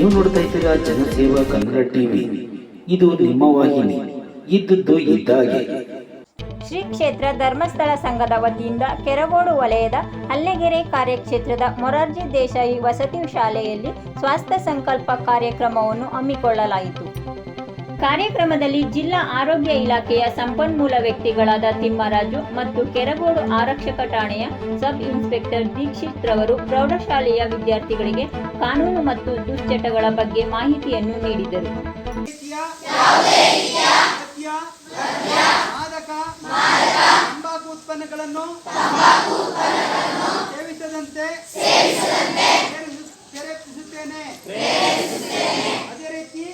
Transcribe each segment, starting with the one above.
ನೀವು ನೋಡ್ತಾ ಇದ್ದೀರಾ ಜನಸೇವಾ ಕನ್ನಡ ಟಿವಿ. ಇದು ನಿಮ್ಮ ವಾಹಿನಿ. ಇದ್ದದ್ದು ಇದ್ದಾಗೆ. ಶ್ರೀ ಕ್ಷೇತ್ರ ಧರ್ಮಸ್ಥಳ ಸಂಘದ ವತಿಯಿಂದ ಕೆರಗೋಡು ವಲಯದ ಹಲ್ಲೆಗೆರೆ ಕಾರ್ಯಕ್ಷೇತ್ರದ ಮೊರಾರ್ಜಿ ದೇಸಾಯಿ ವಸತಿ ಶಾಲೆಯಲ್ಲಿ ಸ್ವಾಸ್ಥ್ಯ ಸಂಕಲ್ಪ ಕಾರ್ಯಕ್ರಮವನ್ನು ಹಮ್ಮಿಕೊಳ್ಳಲಾಯಿತು. ಕಾರ್ಯಕ್ರಮದಲ್ಲಿ ಜಿಲ್ಲಾ ಆರೋಗ್ಯ ಇಲಾಖೆಯ ಸಂಪನ್ಮೂಲ ವ್ಯಕ್ತಿಗಳಾದ ತಿಮ್ಮರಾಜು ಮತ್ತು ಕೆರಗೋಡು ಆರಕ್ಷಕ ಠಾಣೆಯ ಸಬ್ ಇನ್ಸ್ಪೆಕ್ಟರ್ ದೀಕ್ಷಿತ್ ರವರು ಪ್ರೌಢಶಾಲೆಯ ವಿದ್ಯಾರ್ಥಿಗಳಿಗೆ ಕಾನೂನು ಮತ್ತು ದುಶ್ಚಟಗಳ ಬಗ್ಗೆ ಮಾಹಿತಿಯನ್ನು ನೀಡಿದರು ಅದೇ ರೀತಿ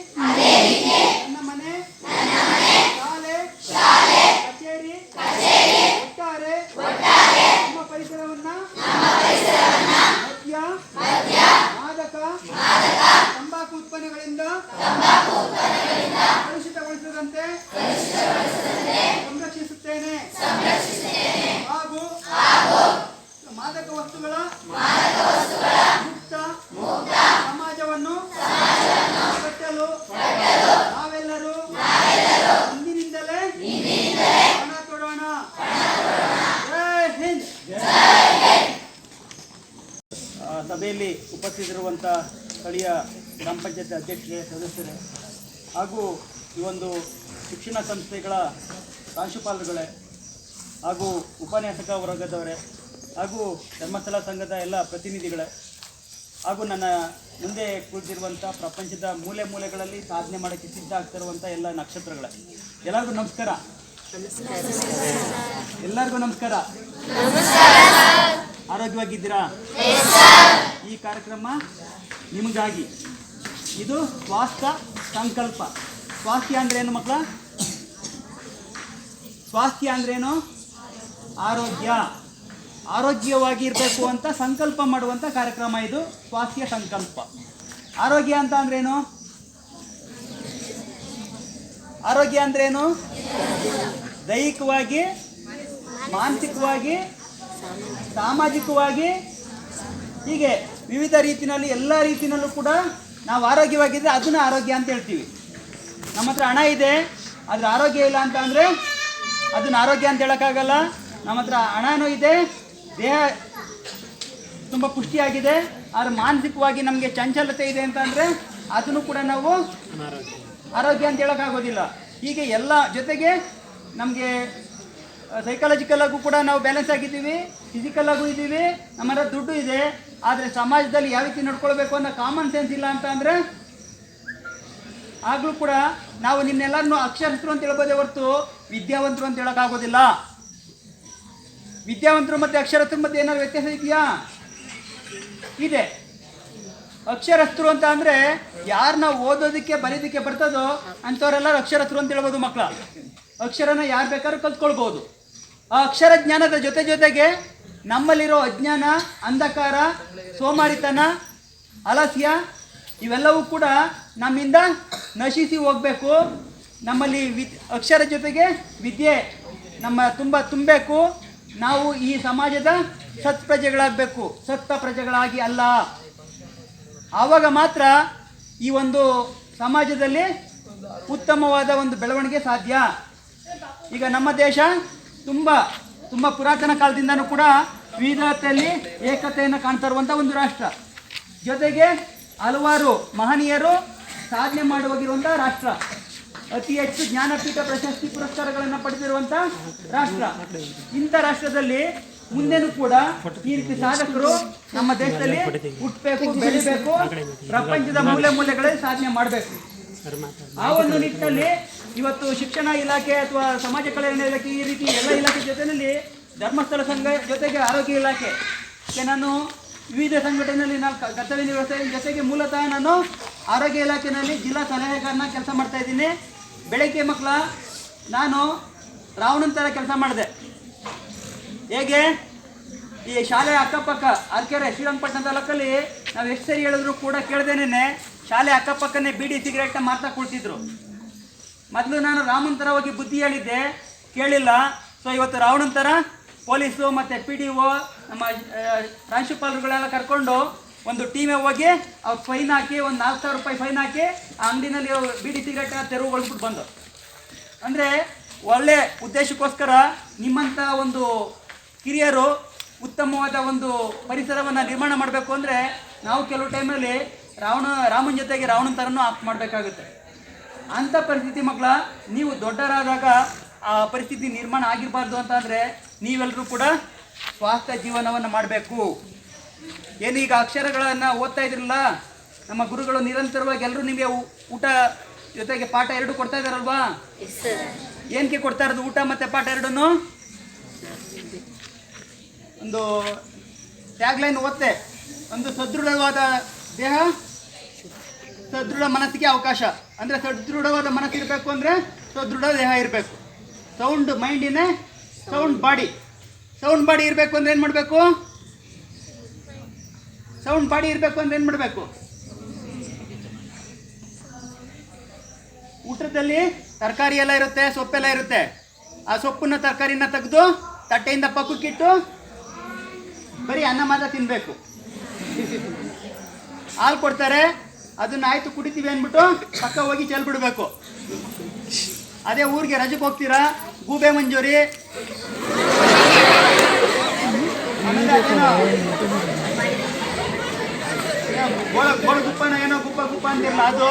ಉಪಸ್ಥಿತರಿರುವಂಥ ಸ್ಥಳೀಯ ಗ್ರಾಮ ಪಂಚಾಯತ್ ಅಧ್ಯಕ್ಷರೇ, ಸದಸ್ಯರೇ, ಹಾಗೂ ಈ ಒಂದು ಶಿಕ್ಷಣ ಸಂಸ್ಥೆಗಳ ಪ್ರಾಂಶುಪಾಲರುಗಳೇ, ಹಾಗೂ ಉಪನ್ಯಾಸಕ ವರ್ಗದವರೇ, ಹಾಗೂ ಧರ್ಮಸ್ಥಳ ಸಂಘದ ಎಲ್ಲ ಪ್ರತಿನಿಧಿಗಳೇ, ಹಾಗೂ ನನ್ನ ಮುಂದೆ ಕುಳಿತಿರುವಂಥ ಪ್ರಪಂಚದ ಮೂಲೆ ಮೂಲೆಗಳಲ್ಲಿ ಸಾಧನೆ ಮಾಡೋಕ್ಕೆ ಸಿದ್ಧ ಆಗ್ತಿರುವಂಥ ಎಲ್ಲ ನಕ್ಷತ್ರಗಳೇ. ಎಲ್ಲರಿಗೂ ನಮಸ್ಕಾರ. ಎಲ್ಲರಿಗೂ ನಮಸ್ಕಾರ. ಆರೋಗ್ಯವಾಗಿದ್ದೀರಾ? ಈ ಕಾರ್ಯಕ್ರಮ ನಿಮಗಾಗಿ. ಇದು ಸ್ವಾಸ್ಥ್ಯ ಸಂಕಲ್ಪ. ಸ್ವಾಸ್ಥ್ಯ ಅಂದ್ರೆ ಏನು ಮಕ್ಕಳ? ಸ್ವಾಸ್ಥ್ಯ ಅಂದ್ರೇನು ಆರೋಗ್ಯ. ಆರೋಗ್ಯವಾಗಿ ಇರಬೇಕು ಅಂತ ಸಂಕಲ್ಪ ಮಾಡುವಂಥ ಕಾರ್ಯಕ್ರಮ ಇದು ಸ್ವಾಸ್ಥ್ಯ ಸಂಕಲ್ಪ. ಆರೋಗ್ಯ ಅಂತ ಅಂದ್ರೇನು ಆರೋಗ್ಯ ಅಂದ್ರೇನು ದೈಹಿಕವಾಗಿ, ಮಾನಸಿಕವಾಗಿ ಸಾಮಾಜಿಕವಾಗಿ ಹೀಗೆ ವಿವಿಧ ರೀತಿಯಲ್ಲಿ ಎಲ್ಲ ರೀತಿಯಲ್ಲೂ ಕೂಡ ನಾವು ಆರೋಗ್ಯವಾಗಿದ್ದರೆ ಅದನ್ನ ಆರೋಗ್ಯ ಅಂತ ಹೇಳ್ತೀವಿ. ನಮ್ಮ ಹತ್ರ ಹಣ ಇದೆ ಆದರೆ ಆರೋಗ್ಯ ಇಲ್ಲ ಅಂತ ಅಂದರೆ ಅದನ್ನ ಆರೋಗ್ಯ ಅಂತ ಹೇಳೋಕ್ಕಾಗಲ್ಲ. ನಮ್ಮ ಹತ್ರ ಹಣನೂ ಇದೆ ದೇಹ ತುಂಬ ಪುಷ್ಟಿಯಾಗಿದೆ ಆದರೆ ಮಾನಸಿಕವಾಗಿ ನಮಗೆ ಚಂಚಲತೆ ಇದೆ ಅಂತ ಅಂದರೆ ಅದನ್ನು ಕೂಡ ನಾವು ಆರೋಗ್ಯ ಅಂತ ಹೇಳೋಕ್ಕಾಗೋದಿಲ್ಲ. ಹೀಗೆ ಎಲ್ಲ ಜೊತೆಗೆ ನಮಗೆ ಸೈಕಾಲಜಿಕಲ್ ಆಗು ಕೂಡ ನಾವು ಬ್ಯಾಲೆನ್ಸ್ ಆಗಿದ್ದೀವಿ ಫಿಸಿಕಲ್ ಆಗು ಇದ್ದೀವಿ. ನಮ್ಮ ಹತ್ರ ದುಡ್ಡು ಇದೆ, ಆದರೆ ಸಮಾಜದಲ್ಲಿ ಯಾವ ರೀತಿ ನೋಡ್ಕೊಳ್ಬೇಕು ಅನ್ನೋ ಕಾಮನ್ ಸೆನ್ಸ್ ಇಲ್ಲ ಅಂತ ಅಂದರೆ, ಆಗಲೂ ಕೂಡ ನಾವು ನಿನ್ನೆಲ್ಲರನ್ನು ಅಕ್ಷರಸ್ಥರು ಅಂತ ಹೇಳ್ಬೋದೇ ಹೊರತು ವಿದ್ಯಾವಂತರು ಅಂತ ಹೇಳೋಕ್ಕಾಗೋದಿಲ್ಲ. ವಿದ್ಯಾವಂತರು ಮತ್ತು ಅಕ್ಷರಸ್ಥರು ಮತ್ತೆ ಏನಾದ್ರು ವ್ಯತ್ಯಾಸ ಇದೆಯಾ? ಇದೆ. ಅಕ್ಷರಸ್ಥರು ಅಂತ ಅಂದರೆ ಯಾರನ್ನ ಓದೋದಕ್ಕೆ ಬರೀದಕ್ಕೆ ಬರ್ತದೋ ಅಂಥವರೆಲ್ಲರೂ ಅಕ್ಷರಸ್ಥರು ಅಂತ ಹೇಳ್ಬೋದು ಮಕ್ಕಳ ಅಕ್ಷರನ ಯಾರು ಬೇಕಾದ್ರೂ ಕಲ್ತ್ಕೊಳ್ಬೋದು. ಆ ಅಕ್ಷರ ಜ್ಞಾನದ ಜೊತೆ ಜೊತೆಗೆ ನಮ್ಮಲ್ಲಿರೋ ಅಜ್ಞಾನ, ಅಂಧಕಾರ, ಸೋಮಾರಿತನ, ಅಲಸ್ಯ ಇವೆಲ್ಲವೂ ಕೂಡ ನಮ್ಮಿಂದ ನಶಿಸಿ ಹೋಗಬೇಕು. ನಮ್ಮಲ್ಲಿ ವಿದ್, ಅಕ್ಷರ ಜೊತೆಗೆ ವಿದ್ಯೆ ನಮ್ಮ ತುಂಬ ತುಂಬಬೇಕು. ನಾವು ಈ ಸಮಾಜದ ಸತ್ ಪ್ರಜೆಗಳಾಗಬೇಕು. ಸತ್ತ ಪ್ರಜೆಗಳಾಗಿ ಅಲ್ಲ. ಆವಾಗ ಮಾತ್ರ ಈ ಒಂದು ಸಮಾಜದಲ್ಲಿ ಉತ್ತಮವಾದ ಒಂದು ಬೆಳವಣಿಗೆ ಸಾಧ್ಯ. ಈಗ ನಮ್ಮ ದೇಶ ತುಂಬ ತುಂಬ ಪುರಾತನ ಕಾಲದಿಂದನೂ ಕೂಡ ವಿವಿಧತೆಯಲ್ಲಿ ಏಕತೆಯನ್ನು ಕಾಣ್ತಾ ಇರುವಂಥ ಒಂದು ರಾಷ್ಟ್ರ. ಜೊತೆಗೆ ಹಲವಾರು ಮಹನೀಯರು ಸಾಧನೆ ಮಾಡುವಾಗಿರುವಂಥ ರಾಷ್ಟ್ರ. ಅತಿ ಹೆಚ್ಚು ಜ್ಞಾನಪೀಠ ಪ್ರಶಸ್ತಿ ಪುರಸ್ಕಾರಗಳನ್ನು ಪಡೆದಿರುವಂಥ ರಾಷ್ಟ್ರ. ಇಂಥ ರಾಷ್ಟ್ರದಲ್ಲಿ ಮುಂದೆನೂ ಕೂಡ ಈ ರೀತಿ ಸಾಧಕರು ನಮ್ಮ ದೇಶದಲ್ಲಿ ಹುಟ್ಟಬೇಕು, ಬೆಳಿಬೇಕು, ಪ್ರಪಂಚದ ಮೂಲೆ ಮೂಲೆಗಳಲ್ಲಿ ಸಾಧನೆ ಮಾಡಬೇಕು. ಆ ಒಂದು ನಿಟ್ಟಿನಲ್ಲಿ ಇವತ್ತು ಶಿಕ್ಷಣ ಇಲಾಖೆ ಅಥವಾ ಸಮಾಜ ಕಲ್ಯಾಣ ಇಲಾಖೆ ಈ ರೀತಿ ಎಲ್ಲ ಇಲಾಖೆ ಜೊತೆಯಲ್ಲಿ ಧರ್ಮಸ್ಥಳ ಸಂಘ ಜೊತೆಗೆ ಆರೋಗ್ಯ ಇಲಾಖೆ. ನಾನು ವಿವಿಧ ಸಂಘಟನೆಯಲ್ಲಿ ನಾನು ಕರ್ತವ್ಯ ನಿರ್ವಹಿಸ್ತಾ ಇದ್ದೀನಿ. ಜೊತೆಗೆ ಮೂಲತಃ ನಾನು ಆರೋಗ್ಯ ಇಲಾಖೆಯಲ್ಲಿ ಜಿಲ್ಲಾ ಸಲಹೆಗಾರನ ಕೆಲಸ ಮಾಡ್ತಾ ಇದ್ದೀನಿ. ಬೆಳಗ್ಗೆ ಮಕ್ಕಳ, ನಾನು ರಾವಣನ ಥರ ಕೆಲಸ ಮಾಡಿದೆ. ಹೇಗೆ? ಈ ಶಾಲೆ ಅಕ್ಕಪಕ್ಕ ಅರ್ಕೆರೆ ಶ್ರೀರಂಗಪಟ್ಟಣ ತಾಲೂಕಲ್ಲಿ ನಾವು ಎಷ್ಟು ಸರಿ ಹೇಳಿದ್ರು ಕೂಡ ಕೇಳ್ದೇನೆ ಶಾಲೆ ಅಕ್ಕಪಕ್ಕನೇ ಬಿಡಿ ಸಿಗರೇಟ್ನ ಮಾರ್ತಾ ಕುಳ್ತಿದ್ರು ಮೊದಲು ನಾನು ರಾಮನ ಥರ ಹೋಗಿ ಬುದ್ಧಿ ಹೇಳಿದ್ದೆ, ಕೇಳಿಲ್ಲ. ಸೊ ಇವತ್ತು ರಾವಣನ ಥರ ಪೊಲೀಸು ಮತ್ತು ಪಿ ಡಿ ಒ ನಮ್ಮ ಪ್ರಾಂಶುಪಾಲರುಗಳೆಲ್ಲ ಕರ್ಕೊಂಡು ಒಂದು ಟೀಮೇ ಹೋಗಿ ಅವ್ರು ಫೈನ್ ಹಾಕಿ, ಒಂದು ನಾಲ್ಕು ಸಾವಿರ ರೂಪಾಯಿ ಫೈನ್ ಹಾಕಿ ಆ ಅಂಗಡಿನಲ್ಲಿ ಬೀಡಿ ತೆರವು ತೆರವುಗೊಳಿಸ್ಬಿಟ್ಟು ಬಂದು. ಅಂದರೆ ಒಳ್ಳೆ ಉದ್ದೇಶಕ್ಕೋಸ್ಕರ ನಿಮ್ಮಂಥ ಒಂದು ಕಿರಿಯರು ಉತ್ತಮವಾದ ಒಂದು ಪರಿಸರವನ್ನು ನಿರ್ಮಾಣ ಮಾಡಬೇಕು ಅಂದರೆ ನಾವು ಕೆಲವು ಟೈಮಲ್ಲಿ ರಾವಣ, ರಾಮನ ಜೊತೆಗೆ ರಾವಣನ ಥರನೂ ಆಕ್ಟ್ ಮಾಡಬೇಕಾಗುತ್ತೆ. ಅಂಥ ಪರಿಸ್ಥಿತಿ ಮಕ್ಕಳ ನೀವು ದೊಡ್ಡರಾದಾಗ ಆ ಪರಿಸ್ಥಿತಿ ನಿರ್ಮಾಣ ಆಗಿರಬಾರ್ದು ಅಂತ ಅಂದರೆ ನೀವೆಲ್ಲರೂ ಕೂಡ ಸ್ವಾಸ್ಥ್ಯ ಜೀವನವನ್ನು ಮಾಡಬೇಕು. ಏನೀಗ ಅಕ್ಷರಗಳನ್ನು ಓದ್ತಾ ಇದ್ರಲ್ಲ ನಮ್ಮ ಗುರುಗಳು ನಿರಂತರವಾಗಿ ಎಲ್ಲರೂ ನಿಮಗೆ ಊಟ ಜೊತೆಗೆ ಪಾಠ ಎರಡು ಕೊಡ್ತಾ ಇದಾರಲ್ವಾ? ಏನಕ್ಕೆ ಕೊಡ್ತಾ ಇರೋದು ಊಟ ಮತ್ತು ಪಾಠ ಎರಡೂ ಒಂದು ಟ್ಯಾಗ್ಲೈನ್ ಓದ್ತೆ. ಒಂದು ಸದೃಢವಾದ ದೇಹ ಸದೃಢ ಮನಸ್ಸಿಗೆ ಅವಕಾಶ. ಅಂದರೆ ಸದೃಢವಾದ ಮನಸ್ಸು ಇರಬೇಕು ಅಂದರೆ ಸದೃಢ ದೇಹ ಇರಬೇಕು. Sound mind in sound body sound body ಇರಬೇಕು ಅಂದ್ರೆ ಏನು ಮಾಡಬೇಕು? ಸೌಂಡ್ ಬಾಡಿ ಇರಬೇಕು ಅಂದ್ರೆ ಏನು ಮಾಡಬೇಕು? ಊಟದಲ್ಲಿ ತರಕಾರಿ ಎಲ್ಲ ಇರುತ್ತೆ ಸೊಪ್ಪೆಲ್ಲ ಇರುತ್ತೆ. ಆ ಸೊಪ್ಪನ್ನ ತರಕಾರಿನ ತೆಗೆದು ತಟ್ಟೆಯಿಂದ ಪಕ್ಕಕ್ಕಿಟ್ಟು ಬರೀ ಅನ್ನ ಮಾತ್ರ ತಿನ್ನಬೇಕು ಹಾಲು ಕೊಡ್ತಾರೆ. ಅದನ್ನ ಆಯ್ತು ಕುಡಿತೀವಿ ಅಂದ್ಬಿಟ್ಟು ಪಕ್ಕ ಹೋಗಿ ಚೆಲ್ಬಿಡ್ಬೇಕು ಅದೇ ಊರಿಗೆ ರಜಕ್ಕೆ ಹೋಗ್ತೀರಾ? ಗೂಬೆ ಮಂಜೂರಿ. ಗುಪ್ಪನ ಏನೋ ಗುಪ್ಪ ಗುಪ್ಪ ಅಂತಿರಲ್ಲ ಅದು.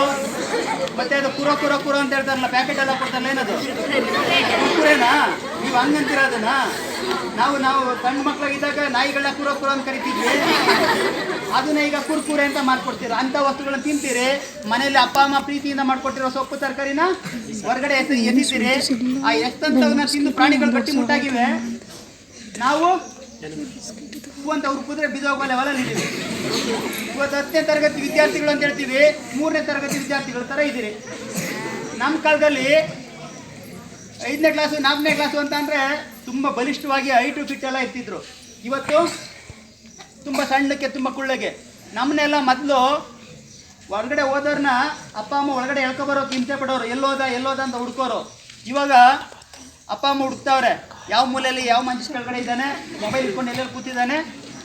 ಮತ್ತೆ ಅದು ಕುರ ಕುರ ಕುರ ಅಂತ ಹೇಳ್ತಾರಲ್ಲ ಪ್ಯಾಕೆಟ್ ಎಲ್ಲ ಕೊಡ್ತಾರಲ್ಲ, ಏನದು? ಕುರ್ಕುರೇನಾ ನೀವು ಹಂಗಂತೀರ ಅದನ್ನ ನಾವು ನಾವು ಸಣ್ಣ ಮಕ್ಕಳಾಗಿದ್ದಾಗ ನಾಯಿಗಳನ್ನ ಕುರ ಕುರ ಅಂತ ಕರಿತಿದ್ವಿ. ಅದನ್ನ ಈಗ ಕುರ್ಕುರೆ ಅಂತ ಮಾಡ್ಕೊಡ್ತೀರ? ಅಂತ ವಸ್ತುಗಳನ್ನ ತಿಂತೀರಿ. ಮನೆಯಲ್ಲಿ ಅಪ್ಪ, ಅಮ್ಮ ಪ್ರೀತಿಯಿಂದ ಮಾಡ್ಕೊಟ್ಟಿರೋ ಸೊಪ್ಪು, ತರಕಾರಿನ ಹೊರಗಡೆ ಎಸ್ ಎಸಿತೀರಿ ಆ ಎಷ್ಟಂತವನ್ನ ತಿಂದು ಪ್ರಾಣಿಗಳು ಗಟ್ಟಿ ಮುಟ್ಟಾಗಿವೆ. ನಾವು ಅಂತ ಅವ್ರು ಕುದ್ರೆ ಹೊಲ ಇದ್ದೀವಿ. ಇವತ್ತು ಹತ್ತನೇ ತರಗತಿ ವಿದ್ಯಾರ್ಥಿಗಳು ಅಂತ ಹೇಳ್ತೀವಿ. ಮೂರನೇ ತರಗತಿ ವಿದ್ಯಾರ್ಥಿಗಳ ಥರ ಇದ್ದೀರಿ. ನಮ್ಮ ಕಾಲದಲ್ಲಿ ಐದನೇ ಕ್ಲಾಸು ನಾಲ್ಕನೇ ಕ್ಲಾಸು ಅಂತ ಅಂದರೆ ತುಂಬ ಬಲಿಷ್ಠವಾಗಿ ಟು ಫಿಟ್ ಎಲ್ಲ ಇರ್ತಿದ್ರು. ಇವತ್ತು ತುಂಬ ಸಣ್ಣಕ್ಕೆ ತುಂಬ ಕುಳ್ಳಗೆ. ನಮ್ಮನ್ನೆಲ್ಲ ಮೊದಲು ಹೊರಗಡೆ ಹೋದವ್ರನ್ನ ಅಪ್ಪ ಅಮ್ಮ ಒಳಗಡೆ ಎಳ್ಕೊಬರೋ ಚಿಂತೆ ಪಡೋರು. ಎಲ್ಲೋದ ಎಲ್ಲೋದ ಅಂತ ಹುಡ್ಕೋರು. ಇವಾಗ ಅಪ್ಪ ಅಮ್ಮ ಹುಡುಕ್ತಾವ್ರೆ. ಯಾವ ಮೂಲೆಯಲ್ಲಿ ಯಾವ ಮಂಚ ಕೆಳಗಡೆ ಇದ್ದಾನೆ? ಮೊಬೈಲ್ ಇಟ್ಕೊಂಡು ಎಲ್ಲೆಲ್ಲಿ ಕೂತಿದ್ದಾನೆ?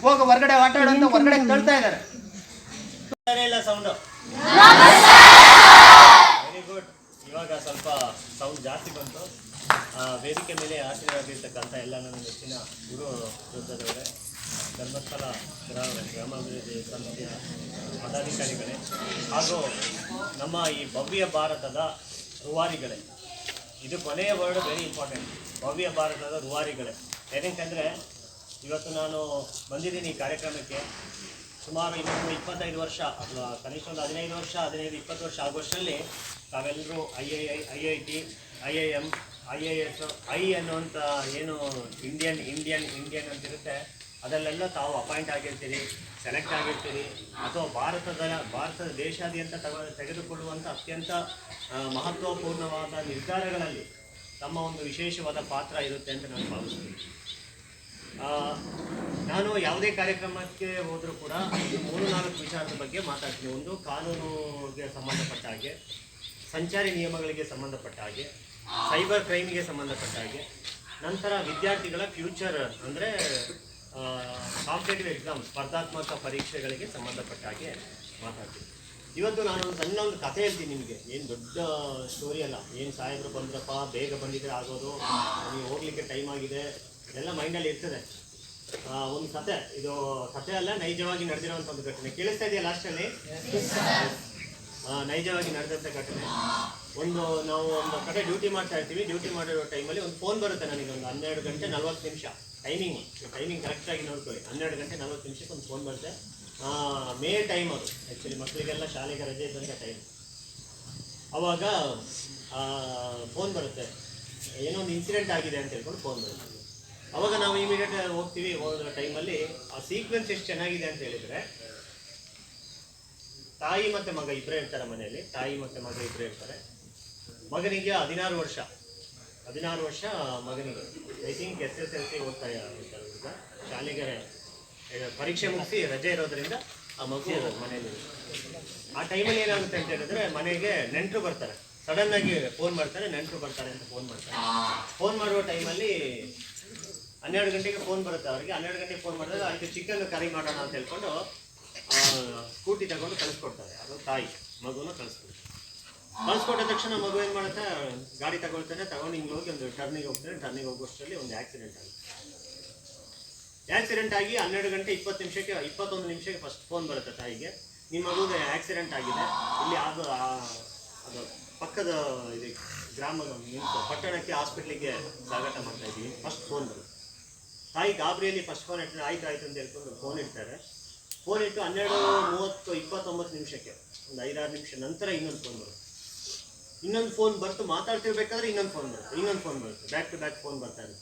ಹೋಗ ಹೊರಗಡೆ ಆಟ ಹೊರಗಡೆ ತಳ್ತಾ ಇದ್ದಾರೆ. ಇಲ್ಲ ಸೌಂಡು ವೆರಿ ಗುಡ್ ಇವಾಗ ಸ್ವಲ್ಪ ಸೌಂಡ್ ಜಾಸ್ತಿ ಬಂತು. ವೇದಿಕೆ ಮೇಲೆ ಆಶೀರ್ವಾದಿರ್ತಕ್ಕಂಥ ಎಲ್ಲ ನನ್ನ ನೆಚ್ಚಿನ ಗುರು ವೃದ್ಧದವರೇ ಧರ್ಮಸ್ಥಳ ಗ್ರಾಮ ಗ್ರಾಮಾಭಿವೃದ್ಧಿ ಸಂಸ್ಥೆಯ ಪದಾಧಿಕಾರಿಗಳೇ, ಹಾಗೂ ನಮ್ಮ ಈ ಭವ್ಯ ಭಾರತದ ರುವಾರಿಗಳೇ. ಇದು ಕೊನೆಯ ವರ್ಡ್ ವೆರಿ ಇಂಪಾರ್ಟೆಂಟ್ ಭವ್ಯ ಭಾರತದ ರುವಾರಿಗಳೇ. ಏನಕ್ಕೆಂದರೆ ಇವತ್ತು ನಾನು ಬಂದಿದ್ದೀನಿ ಈ ಕಾರ್ಯಕ್ರಮಕ್ಕೆ ಸುಮಾರು ಇನ್ನೊಂದು ಇಪ್ಪತ್ತೈದು ವರ್ಷ, ಅಥವಾ ಕನಿಷ್ಠ ಒಂದು ಹದಿನೈದು ವರ್ಷ, ಹದಿನೈದು ಇಪ್ಪತ್ತು ವರ್ಷ ಆಗೋಷ್ಟರಲ್ಲಿ ತಾವೆಲ್ಲರೂ I I I I I T, I I M I I S I ಅನ್ನುವಂಥ ಏನು ಇಂಡಿಯನ್ ಇಂಡಿಯನ್ ಇಂಡಿಯನ್ ಅಂತಿರುತ್ತೆ. ಅದರಲ್ಲೆಲ್ಲ ತಾವು ಅಪಾಯಿಂಟ್ ಆಗಿರ್ತೀರಿ ಸೆಲೆಕ್ಟ್ ಆಗಿರ್ತೀರಿ, ಅಥವಾ ಭಾರತದ ಭಾರತದ ದೇಶಾದ್ಯಂತ ತಗ ತೆಗೆದುಕೊಳ್ಳುವಂಥ ಅತ್ಯಂತ ಮಹತ್ವಪೂರ್ಣವಾದ ನಿರ್ಧಾರಗಳಲ್ಲಿ ತಮ್ಮ ಒಂದು ವಿಶೇಷವಾದ ಪಾತ್ರ ಇರುತ್ತೆ ಅಂತ ನಾನು ಭಾವಿಸ್ತೀನಿ. ನಾನು ಯಾವುದೇ ಕಾರ್ಯಕ್ರಮಕ್ಕೆ ಹೋದರೂ ಕೂಡ ಮೂರು, ನಾಲ್ಕು ವಿಚಾರದ ಬಗ್ಗೆ ಮಾತಾಡ್ತೀನಿ. ಒಂದು ಕಾನೂನುಗೆ ಸಂಬಂಧಪಟ್ಟ ಹಾಗೆ, ಸಂಚಾರಿ ನಿಯಮಗಳಿಗೆ ಸಂಬಂಧಪಟ್ಟ ಹಾಗೆ ಸೈಬರ್ ಕ್ರೈಮಿಗೆ ಸಂಬಂಧಪಟ್ಟ ಹಾಗೆ. ನಂತರ ವಿದ್ಯಾರ್ಥಿಗಳ ಫ್ಯೂಚರ್ ಅಂದರೆ ಕಾಂಪಿಟೇಟಿವ್ ಎಕ್ಸಾಮ್ ಸ್ಪರ್ಧಾತ್ಮಕ ಪರೀಕ್ಷೆಗಳಿಗೆ ಸಂಬಂಧಪಟ್ಟ ಹಾಗೆ ಮಾತಾಡ್ತೀನಿ. ಇವತ್ತು ನಾನು ಒಂದು ಸಣ್ಣ ಒಂದು ಕಥೆ ಹೇಳ್ತೀನಿ ನಿಮಗೆ. ಏನು ದೊಡ್ಡ ಸ್ಟೋರಿ ಅಲ್ಲ. ಏನು ಸಾಹೇಬರು ಬಂದ್ರಪ್ಪ, ಬೇಗ ಬಂದಿದ್ರೆ ಆಗೋದು, ನೀವು ಹೋಗ್ಲಿಕ್ಕೆ ಟೈಮ್ ಆಗಿದೆ ಎಲ್ಲ ಮೈಂಡಲ್ಲಿ ಇರ್ತದೆ. ಒಂದು ಕತೆ ಇದು ಕತೆ ಅಲ್ಲ, ನೈಜವಾಗಿ ನಡೆದಿರುವಂಥ ಒಂದು ಘಟನೆ. ಕೇಳಿಸ್ತಾ ಇದೆಯಾ ಲಾಸ್ಟಲ್ಲಿ ನೈಜವಾಗಿ ನಡೆದಂಥ ಘಟನೆ. ಒಂದು ನಾವು ಒಂದು ಕಡೆ ಡ್ಯೂಟಿ ಮಾಡ್ತಾ ಇರ್ತೀವಿ ಡ್ಯೂಟಿ ಮಾಡಿರೋ ಟೈಮಲ್ಲಿ ಒಂದು ಫೋನ್ ಬರುತ್ತೆ ನನಗೆ ಒಂದು ಹನ್ನೆರಡು ಗಂಟೆ ನಲ್ವತ್ತು ನಿಮಿಷ. ಟೈಮಿಂಗ್ ಟೈಮಿಂಗ್ ಕರೆಕ್ಟಾಗಿ ನೋಡ್ಕೊಳ್ಳಿ. ಹನ್ನೆರಡು ಗಂಟೆ ನಲ್ವತ್ತು ನಿಮಿಷಕ್ಕೆ ಒಂದು ಫೋನ್ ಬರುತ್ತೆ. ಮೇ ಟೈಮ್ ಅದು. ಆ್ಯಕ್ಚುಲಿ ಮಕ್ಕಳಿಗೆಲ್ಲ ಶಾಲೆಗೆ ರಜೆ ಇದ್ದಂಥ ಟೈಮ್ ಅವಾಗ ಫೋನ್ ಬರುತ್ತೆ. ಏನೋ ಒಂದು ಇನ್ಸಿಡೆಂಟ್ ಆಗಿದೆ ಅಂತ ಹೇಳ್ಕೊಂಡು ಫೋನ್ ಬರುತ್ತೆ. ಅವಾಗ ನಾವು ಇಮಿಡಿಯೇಟ್ ಹೋಗ್ತೀವಿ ಹೋದ ಟೈಮಲ್ಲಿ ಆ ಸೀಕ್ವೆನ್ಸ್ ಎಷ್ಟು ಚೆನ್ನಾಗಿದೆ ಅಂತ ಹೇಳಿದರೆ ತಾಯಿ ಮತ್ತೆ ಮಗ ಇಬ್ಬರೇ ಇರ್ತಾರೆ ಮನೆಯಲ್ಲಿ. ತಾಯಿ ಮತ್ತೆ ಮಗ ಇಬ್ಬರೇ ಇರ್ತಾರೆ. ಮಗನಿಗೆ ಹದಿನಾರು ವರ್ಷ. ಹದಿನಾರು ವರ್ಷ ಮಗನಿಗೆ. I think S S L C ಓದ್ತಾ ಇರ್ತಾರೆ ಹುಡುಗ ಶಾಲೆಗೆ ಪರೀಕ್ಷೆ ಮುಗಿಸಿ ರಜೆ ಇರೋದ್ರಿಂದ ಆ ಮಗು ಮನೆಯಲ್ಲಿ ಆ ಟೈಮಲ್ಲಿ ಏನಾಗುತ್ತೆ ಅಂತ ಹೇಳಿದ್ರೆ ಮನೆಗೆ ನೆಂಟರು ಬರ್ತಾರೆ. ಸಡನ್ ಆಗಿ ಫೋನ್ ಮಾಡ್ತಾರೆ, ನೆಂಟರು ಬರ್ತಾರೆ ಅಂತ ಫೋನ್ ಮಾಡ್ತಾರೆ. ಫೋನ್ ಮಾಡುವ ಟೈಮಲ್ಲಿ ಹನ್ನೆರಡು ಗಂಟೆಗೆ ಫೋನ್ ಬರುತ್ತೆ ಅವರಿಗೆ. ಹನ್ನೆರಡು ಗಂಟೆಗೆ ಫೋನ್ ಮಾಡಿದಾಗ ಅದಕ್ಕೆ ಚಿಕನ್ ಕರಿ ಮಾಡೋಣ ಅಂತ ಹೇಳ್ಕೊಂಡು ಸ್ಕೂಟಿ ತಗೊಂಡು ಕಳಿಸ್ಕೊಡ್ತಾರೆ. ಅದು ತಾಯಿ, ಮಗುನ ಕಳಿಸ್ಕೊಡ್ತಾರೆ. ಕಳಿಸ್ಕೊಟ್ಟ ತಕ್ಷಣ ಮಗು ಏನು ಮಾಡುತ್ತೆ? ಗಾಡಿ ತಗೊಳ್ತಾನೆ, ತಗೊಂಡು ಹಿಂಗೆ ಹೋಗಿ ಒಂದು ಟರ್ನಿಗೆ ಹೋಗ್ತಾನೆ. ಟರ್ನಿಗೆ ಹೋಗೋಷ್ಟರಲ್ಲಿ ಒಂದು ಆಕ್ಸಿಡೆಂಟ್ ಆಗುತ್ತೆ. ಆಕ್ಸಿಡೆಂಟ್ ಆಗಿ ಹನ್ನೆರಡು ಗಂಟೆ ಇಪ್ಪತ್ತು ನಿಮಿಷಕ್ಕೆ, ಇಪ್ಪತ್ತೊಂದು ನಿಮಿಷಕ್ಕೆ ಫಸ್ಟ್ ಫೋನ್ ಬರುತ್ತೆ ತಾಯಿಗೆ. ನಿಮ್ಮ ಮಗುಗೆ ಆಕ್ಸಿಡೆಂಟ್ ಆಗಿದೆ. ಇಲ್ಲಿ ಅದು ಅದು ಪಕ್ಕದ ಇದು ಗ್ರಾಮ ಪಟ್ಟಣಕ್ಕೆ ಹಾಸ್ಪಿಟ್ಲಿಗೆ ಸಾಗಾಟ ಮಾಡ್ತಾ ಇದ್ದೀವಿ ಫಸ್ಟ್ ಫೋನ್ ಬರುತ್ತೆ. ತಾಯಿ ಗಾಬರಿಯಲ್ಲಿ ಫಸ್ಟ್ ಫೋನ್ ಇಟ್ಟರೆ ಆಯ್ತು ಆಯ್ತು ಅಂತ ಹೇಳ್ಕೊಂಡು ಫೋನ್ ಇಡ್ತಾರೆ. ಫೋನ್ ಇಟ್ಟು ಹನ್ನೆರಡು ಮೂವತ್ತು ಇಪ್ಪತ್ತೊಂಬತ್ತು ನಿಮಿಷಕ್ಕೆ. ಒಂದು ಐದಾರು ನಿಮಿಷ ನಂತರ ಇನ್ನೊಂದು ಫೋನ್ ಬರುತ್ತೆ. ಇನ್ನೊಂದು ಫೋನ್ ಬರ್ತು ಮಾತಾಡ್ತಿರ್ಬೇಕಾದ್ರೆ ಇನ್ನೊಂದು ಫೋನ್ ಬರುತ್ತೆ. ಇನ್ನೊಂದು ಫೋನ್ ಬರುತ್ತೆ. ಬ್ಯಾಕ್ ಟು ಬ್ಯಾಕ್ ಫೋನ್ ಬರ್ತಾ ಇದೆ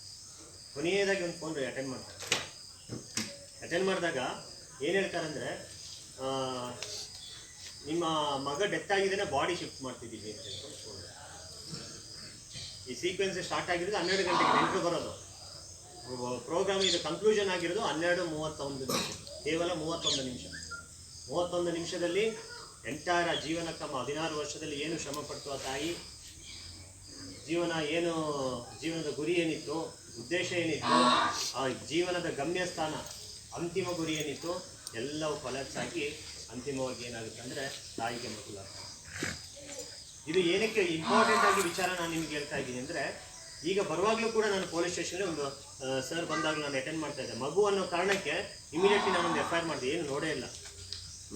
ಕೊನೆಯದಾಗಿ ಒಂದು ಫೋನ್ ಅಟೆಂಡ್ ಮಾಡ್ತಾರೆ. ಅಟೆಂಡ್ ಮಾಡಿದಾಗ ಏನು ಹೇಳ್ತಾರಂದ್ರೆ ಅಂದರೆ ನಿಮ್ಮ ಮಗ ಡೆತ್ ಆಗಿದ್ದೇನೆ ಬಾಡಿ ಶಿಫ್ಟ್ ಮಾಡ್ತಿದ್ದೀವಿ ಅಂತ ಹೇಳ್ಕೊಂಡು ಈ ಸೀಕ್ವೆನ್ಸ್ ಸ್ಟಾರ್ಟ್ ಆಗಿರೋದು ಹನ್ನೆರಡು ಗಂಟೆಗೆ ನೆಂಟರು ಬರೋದು. ಪ್ರೋಗ್ರಾಮ್ ಇದು ಕನ್ಕ್ಲೂಷನ್ ಆಗಿರೋದು ಹನ್ನೆರಡು ಮೂವತ್ತೊಂದು ನಿಮಿಷ ಕೇವಲ ಮೂವತ್ತೊಂದು ನಿಮಿಷ. ಮೂವತ್ತೊಂದು ನಿಮಿಷದಲ್ಲಿ ಎಂಟಾರ ಜೀವನ ತಮ್ಮ ಹದಿನಾರು ವರ್ಷದಲ್ಲಿ ಏನು ಶ್ರಮ ಪಡ್ತು ತಾಯಿ, ಜೀವನ ಏನು, ಜೀವನದ ಗುರಿ ಏನಿತ್ತು, ಉದ್ದೇಶ ಏನಿತ್ತು, ಆ ಜೀವನದ ಗಮ್ಯಸ್ಥಾನ, ಅಂತಿಮ ಗುರಿ ಏನಿತ್ತು, ಎಲ್ಲವೂ ಫಲಸಾಗಿ ಅಂತಿಮವಾಗಿ ಏನಾಗುತ್ತೆ ಅಂದರೆ ತಾಯಿಗೆ ಮಗುಲ ಇದು ಏನಕ್ಕೆ ಇಂಪಾರ್ಟೆಂಟ್ ಆಗಿ ವಿಚಾರ ನಾನು ನಿಮ್ಗೆ ಹೇಳ್ತಾ ಇದ್ದೀನಿ ಅಂದರೆ ಈಗ ಬರುವಾಗಲೂ ಕೂಡ ನಾನು ಪೊಲೀಸ್ ಸ್ಟೇಷನ್ಗೆ ಒಂದು ಸರ್ ಬಂದಾಗ ನಾನು ಅಟೆಂಡ್ ಮಾಡ್ತಾ ಇದ್ದೆ. ಮಗು ಅನ್ನೋ ಕಾರಣಕ್ಕೆ ಇಮಿಡಿಯೇಟ್ಲಿ ನಾನೊಂದು ಎಫ್ ಐ ಮಾಡಿದೆ. ಏನು ನೋಡೇ ಇಲ್ಲ.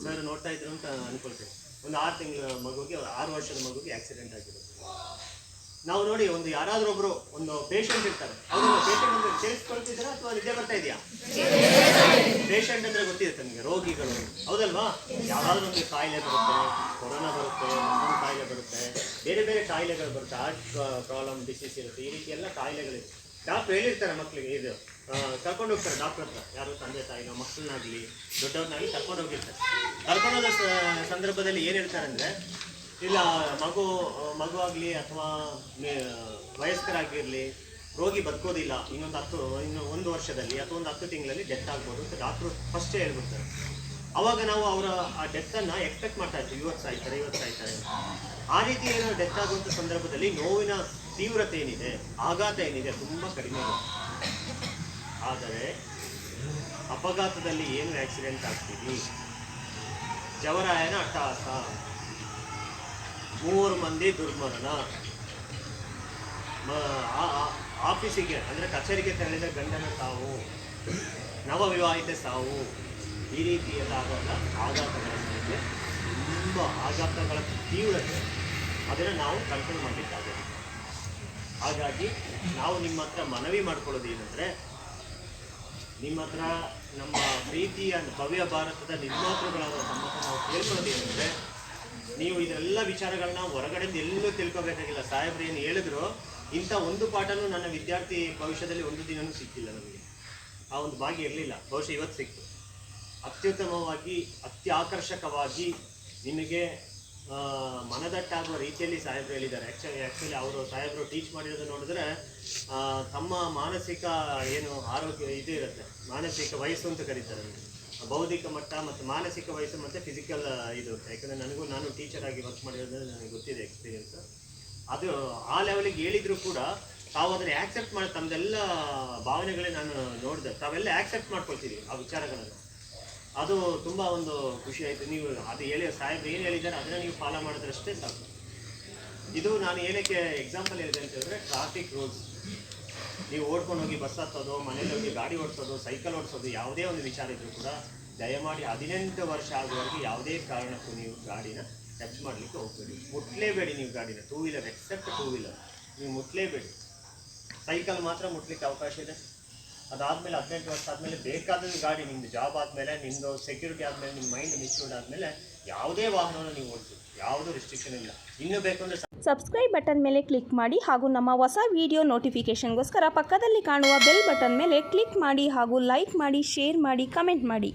ಸರ್ ನೋಡ್ತಾ ಇದ್ರು ಅಂತ ಅನ್ಕೊಳ್ತೇನೆ. ಒಂದು ಆರು ತಿಂಗಳ ಮಗುಗೆ, ಆರು ವರ್ಷದ ಮಗುಗೆ ಆಕ್ಸಿಡೆಂಟ್ ಆಗಿರೋದು. ನಾವು ನೋಡಿ ಒಂದು ಯಾರಾದ್ರೂ ಒಬ್ರು ಒಂದು ಪೇಷಂಟ್ ಇರ್ತಾರೆ. ಅವ್ರನ್ನ ಪೇಷಂಟ್ ಅಂದ್ರೆ ಸೇರಿಸ್ಕೊಳ್ತಿದ್ದೀರಾ ಅಥವಾ ನಿದ್ದೆ ಬರ್ತಾ ಇದೆಯಾ? ಪೇಷಂಟ್ ಅಂದ್ರೆ ಗೊತ್ತಿರುತ್ತೆ ನಿಮಗೆ, ರೋಗಿಗಳು. ಹೌದಲ್ವಾ? ಯಾವ್ದಾದ್ರು ಒಂದು ಕಾಯಿಲೆ ಬರುತ್ತೆ, ಕೊರೋನಾ ಬರುತ್ತೆ, ಮತ್ತೊಂದು ಕಾಯಿಲೆ ಬರುತ್ತೆ, ಬೇರೆ ಬೇರೆ ಕಾಯಿಲೆಗಳು ಬರುತ್ತೆ ಹಾರ್ಟ್ ಪ್ರಾಬ್ಲಮ್ ಡಿಸೀಸ್ ಇರುತ್ತೆ, ಈ ರೀತಿ ಎಲ್ಲ ಕಾಯಿಲೆಗಳಿವೆ. ಡಾಕ್ಟರ್ ಹೇಳಿರ್ತಾರೆ ಮಕ್ಕಳಿಗೆ ಇದು ಕರ್ಕೊಂಡು ಹೋಗ್ತಾರೆ ಡಾಕ್ಟರ್ ಹತ್ರ. ಯಾರು ತಂದೆ ತಾಯಿನೋ, ಮಕ್ಕಳನ್ನಾಗಲಿ, ದೊಡ್ಡವ್ರನ್ನಾಗಲಿ ಕರ್ಕೊಂಡು ಹೋಗಿರ್ತಾರೆ. ಕರ್ಕೊಂಡು ಹೋದ ಸಂದರ್ಭದಲ್ಲಿ ಏನು ಹೇಳ್ತಾರೆ ಅಂದರೆ ಇಲ್ಲ, ಮಗು ಮಗು ಆಗಲಿ ಅಥವಾ ವಯಸ್ಕರಾಗಿರಲಿ, ರೋಗಿ ಬದುಕೋದಿಲ್ಲ, ಇನ್ನೊಂದು ಹತ್ತು, ಇನ್ನು ಒಂದು ವರ್ಷದಲ್ಲಿ ಅಥವಾ ಒಂದು ಹತ್ತು ತಿಂಗಳಲ್ಲಿ ಡೆತ್ ಆಗ್ಬೋದು ಅಂತ ಡಾಕ್ಟ್ರು ಫಸ್ಟೇ ಹೇಳ್ಬಿಡ್ತಾರೆ. ಅವಾಗ ನಾವು ಅವರ, ಆ ಡೆತ್ತನ್ನು ಎಕ್ಸ್ಪೆಕ್ಟ್ ಮಾಡ್ತಾ ಇರ್ತೀವಿ. ಇವತ್ತು ಸಾಯ್ತಾರೆ ಇವತ್ತು ಸಾಯ್ತಾರೆ. ಆ ರೀತಿ ಏನೋ ಡೆತ್ ಆಗುವಂಥ ಸಂದರ್ಭದಲ್ಲಿ ನೋವಿನ ತೀವ್ರತೆ ಏನಿದೆ, ಆಘಾತ ಏನಿದೆ ತುಂಬ ಕಡಿಮೆ ಆದರೆ, ಅಪಘಾತದಲ್ಲಿ ಏನು ಆಕ್ಸಿಡೆಂಟ್ ಆಗ್ತೀವಿ? ಜವರಾಯನ ಅಟ್ಟಹಾಸ. ಮೂವರು ಮಂದಿ ದುರ್ಮರಣ ಆಫೀಸಿಗೆ, ಅಂದರೆ ಕಚೇರಿಗೆ ತೆರಳಿದ ಗಂಡನ ಸಾವು, ನವವಿವಾಹಿತ ಸಾವು, ಈ ರೀತಿ ಎಲ್ಲ ಆಗುವಾಗ ಆಘಾತಗಳ ಸಂಖ್ಯೆ, ತುಂಬ ಆಘಾತಗಳ ತೀವ್ರತೆ ಅದನ್ನು ನಾವು ಕಂಟ್ರೋಲ್ ಮಾಡಬೇಕಾಗುತ್ತೆ ಹಾಗಾಗಿ ನಾವು ನಿಮ್ಮ ಹತ್ರ ಮನವಿ ಮಾಡ್ಕೊಳ್ಳೋದು ಏನಂದರೆ, ನಿಮ್ಮ ಹತ್ರ ನಮ್ಮ ಪ್ರೀತಿಯ ಭವ್ಯ ಭಾರತದ ನಿರ್ಮಾತೃಗಳಾದ ತಮ್ಮ ನಾವು ಕೇಳ್ಕೊಳ್ಳೋದು ಏನಂದರೆ ನೀವು ಇದೆಲ್ಲ ವಿಚಾರಗಳನ್ನ ಹೊರಗಡೆಯಿಂದ ಎಲ್ಲೂ ತಿಳ್ಕೊಬೇಕಾಗಿಲ್ಲ. ಸಾಹೇಬ್ರು ಏನು ಹೇಳಿದ್ರು, ಇಂಥ ಒಂದು ಪಾಠನೂ ನನ್ನ ವಿದ್ಯಾರ್ಥಿ ಭವಿಷ್ಯದಲ್ಲಿ ಒಂದು ದಿನವೂ ಸಿಕ್ಕಿಲ್ಲ ನಮಗೆ. ಆ ಒಂದು ಭಾಗ್ಯ ಇರಲಿಲ್ಲ. ಬಹುಶಃ ಇವತ್ತು ಸಿಕ್ತು. ಅತ್ಯುತ್ತಮವಾಗಿ ಅತ್ಯಾಕರ್ಷಕವಾಗಿ ನಿಮಗೆ ಮನದಟ್ಟಾಗುವ ರೀತಿಯಲ್ಲಿ ಸಾಹೇಬ್ರು ಹೇಳಿದ್ದಾರೆ. ಆ್ಯಕ್ಚುಲಿ ಆ್ಯಕ್ಚುಲಿ ಅವರು ಸಾಹೇಬರು ಟೀಚ್ ಮಾಡಿರೋದು ನೋಡಿದ್ರೆ ತಮ್ಮ ಮಾನಸಿಕ ಏನು ಆರೋಗ್ಯ ಇದು ಇರುತ್ತೆ. ಮಾನಸಿಕ ವಯಸ್ಸು ಅಂತ ಕರೀತಾರೆ. ಬೌದ್ಧಿಕ ಮಟ್ಟ ಮತ್ತು ಮಾನಸಿಕ ವಯಸ್ಸು ಮತ್ತು ಫಿಸಿಕಲ್ ಇದು. ಯಾಕಂದರೆ ನನಗೂ ನಾನು ಟೀಚರ್ ಆಗಿ ವರ್ಕ್ ಮಾಡಿರೋದ್ರಿಂದ ನನಗೆ ಗೊತ್ತಿದೆ ಎಕ್ಸ್ಪೀರಿಯನ್ಸ್ ಅದು ಆ ಲೆವೆಲಿಗೆ ಹೇಳಿದ್ರು ಕೂಡ ತಾವು ಅದನ್ನು ಆಕ್ಸೆಪ್ಟ್ ಮಾಡಿ ತಮ್ಮದೆಲ್ಲ ಭಾವನೆಗಳೇ ನಾನು ನೋಡಿದೆ. ತಾವೆಲ್ಲ ಆಕ್ಸೆಪ್ಟ್ ಮಾಡ್ಕೊಳ್ತೀವಿ ಆ ವಿಚಾರಗಳನ್ನು. ಅದು ತುಂಬ ಒಂದು ಖುಷಿ ಆಯಿತು. ನೀವು ಅದು ಹೇಳಿ, ಸಾಹೇಬ್ರು ಏನು ಹೇಳಿದ್ದಾರೆ ಅದನ್ನು ನೀವು ಫಾಲೋ ಮಾಡಿದ್ರಷ್ಟೇ ಸಾಕು. ಇದು ನಾನು ಏನಕ್ಕೆ ಎಕ್ಸಾಂಪಲ್ ಹೇಳಿದೆ ಅಂತ ಹೇಳಿದ್ರೆ ಟ್ರಾಫಿಕ್ ರೂಲ್ಸ್ ನೀವು ಓಡ್ಕೊಂಡು ಹೋಗಿ ಬಸ್ ಹತ್ತೋದು ಮನೇಲಿ ಹೋಗಿ ಗಾಡಿ ಓಡಿಸೋದು, ಸೈಕಲ್ ಓಡಿಸೋದು, ಯಾವುದೇ ಒಂದು ವಿಚಾರ ಇದ್ದರೂ ಕೂಡ ದಯಮಾಡಿ ಹದಿನೆಂಟು ವರ್ಷ ಆಗುವವರೆಗೆ ಯಾವುದೇ ಕಾರಣಕ್ಕೂ ನೀವು ಗಾಡಿನ ಟಚ್ ಮಾಡಲಿಕ್ಕೆ ಹೋಗಬೇಡಿ. ಮುಟ್ಲೇಬೇಡಿ ನೀವು ಗಾಡಿನ two wheeler except two wheeler ನೀವು ಮುಟ್ಲೇಬೇಡಿ. ಸೈಕಲ್ ಮಾತ್ರ ಮುಟ್ಲಿಕ್ಕೆ ಅವಕಾಶ ಇದೆ. ಅದಾದಮೇಲೆ ಹದಿನೆಂಟು ವರ್ಷ ಆದಮೇಲೆ ಬೇಕಾದ ಗಾಡಿ ನಿಮ್ಮದು ಜಾಬ್ ಆದಮೇಲೆ ನಿಮ್ಮದು ಸೆಕ್ಯೂರಿಟಿ ಆದಮೇಲೆ, ನಿಮ್ಮ ಮೈಂಡ್ ಮೆಚ್ಯೂರ್ಡ್ ಆದಮೇಲೆ ಯಾವುದೇ ವಾಹನವನ್ನು ನೀವು ಓಡಿಸಿ, ಯಾವುದೂ ರೆಸ್ಟ್ರಿಕ್ಷನ್ ಇಲ್ಲ. ಇನ್ನು ಬೇಕು ಸಬ್ಸ್ಕ್ರೈಬ್ ಬಟನ್ ಮೇಲೆ ಕ್ಲಿಕ್ ಮಾಡಿ ಹಾಗೂ ನಮ್ಮ ಹೊಸ ವಿಡಿಯೋ ನೋಟಿಫಿಕೇಷನ್ಗೋಸ್ಕರ ಪಕ್ಕದಲ್ಲಿ ಕಾಣುವ ಬೆಲ್ ಬಟನ್ ಮೇಲೆ ಕ್ಲಿಕ್ ಮಾಡಿ ಹಾಗೂ ಲೈಕ್ ಮಾಡಿ ಶೇರ್ ಮಾಡಿ ಕಮೆಂಟ್ ಮಾಡಿ.